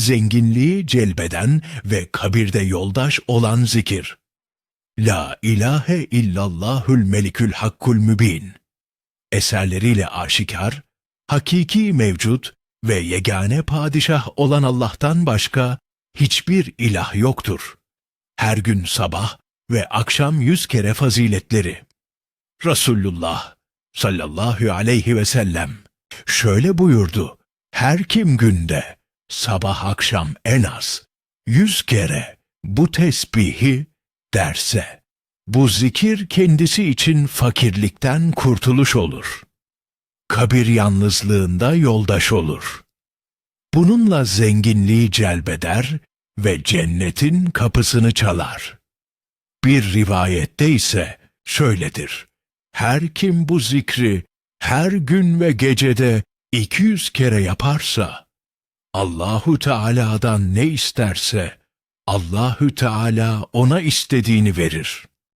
zenginliği celbeden ve kabirde yoldaş olan zikir. La ilahe illallahül melikül hakkul mübin. Eserleriyle aşikar, hakiki mevcut ve yegane padişah olan Allah'tan başka hiçbir ilah yoktur. Her gün sabah ve akşam yüz kere faziletleri. Resulullah sallallahu aleyhi ve sellem şöyle buyurdu. Her kim günde sabah akşam en az yüz kere bu tesbihi derse, bu zikir kendisi için fakirlikten kurtuluş olur. Kabir yalnızlığında yoldaş olur. Bununla zenginliği celbeder ve cennetin kapısını çalar. Bir rivayette ise şöyledir. Her kim bu zikri her gün ve gecede 200 kere yaparsa, Allahu Teala'dan ne isterse Allahü Teala ona istediğini verir.